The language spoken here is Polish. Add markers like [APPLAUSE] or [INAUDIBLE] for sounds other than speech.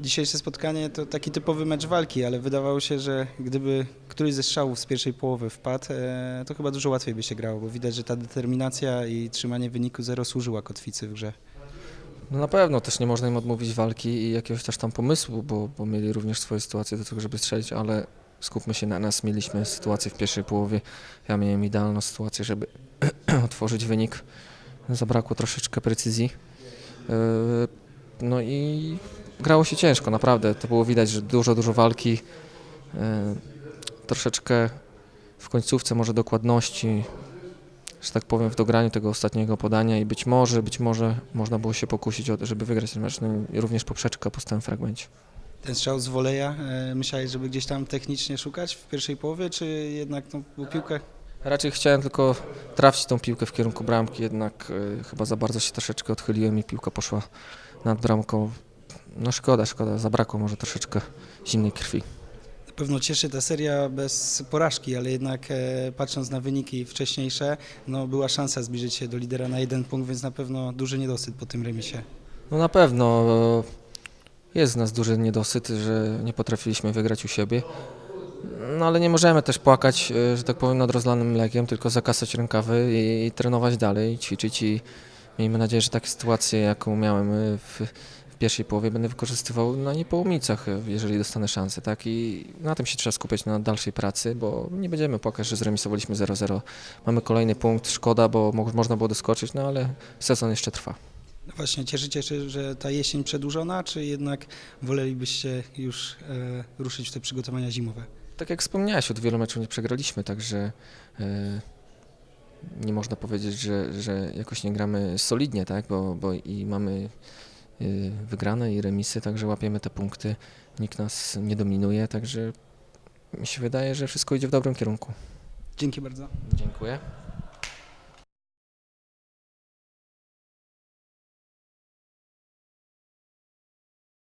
Dzisiejsze spotkanie to taki typowy mecz walki, ale wydawało się, że gdyby któryś ze strzałów z pierwszej połowy wpadł, e, to chyba dużo łatwiej by się grało, bo widać, że ta determinacja i trzymanie wyniku 0 służyła kotwicy w grze. No na pewno też nie można im odmówić walki i jakiegoś też tam pomysłu, bo, bo mieli również swoje sytuacje do tego, żeby strzelić, ale skupmy się na nas. Mieliśmy sytuację w pierwszej połowie. Ja miałem idealną sytuację, żeby [CLEARS THROAT] otworzyć wynik. Zabrakło troszeczkę precyzji. Yy, No i grało się ciężko, naprawdę. To było widać, że dużo, dużo walki. Yy, Troszeczkę w końcówce może dokładności, że tak powiem, w dograniu tego ostatniego podania i być może, być może można było się pokusić o to, żeby wygrać ten mecz. No i również poprzeczka po stałym fragmencie. Ten strzał z woleja, e, myślałeś, żeby gdzieś tam technicznie szukać w pierwszej połowie, czy jednak no, bo piłkę Raczej chciałem tylko trafić tą piłkę w kierunku bramki, jednak y, chyba za bardzo się troszeczkę odchyliłem i piłka poszła nad bramką. No szkoda, szkoda, zabrakło może troszeczkę zimnej krwi. Na pewno cieszy ta seria bez porażki, ale jednak e, patrząc na wyniki wcześniejsze, no była szansa zbliżyć się do lidera na jeden punkt, więc na pewno duży niedosyt po tym remisie. No na pewno e, jest z nas duży niedosyt, że nie potrafiliśmy wygrać u siebie. No ale nie możemy też płakać, e, że tak powiem, nad rozlanym mlekiem, tylko zakasać rękawy i, i trenować dalej, ćwiczyć i miejmy nadzieję, że takie sytuacje, jaką miałem e, w, w pierwszej połowie, będę wykorzystywał na niepołomicach, e, jeżeli dostanę szansę, tak? I na tym się trzeba skupiać na dalszej pracy, bo nie będziemy płakać, że zremisowaliśmy 0-0. Mamy kolejny punkt, szkoda, bo mo- można było doskoczyć, no ale sezon jeszcze trwa. No właśnie, cieszycie się, że ta jesień przedłużona, czy jednak wolelibyście już e, ruszyć w te przygotowania zimowe? Tak jak wspomniałeś, od wielu meczów nie przegraliśmy, także e, nie można powiedzieć, że, że jakoś nie gramy solidnie, tak? bo, bo i mamy wygrane i remisy, także łapiemy te punkty, nikt nas nie dominuje, także mi się wydaje, że wszystko idzie w dobrym kierunku. Dzięki bardzo. Dziękuję.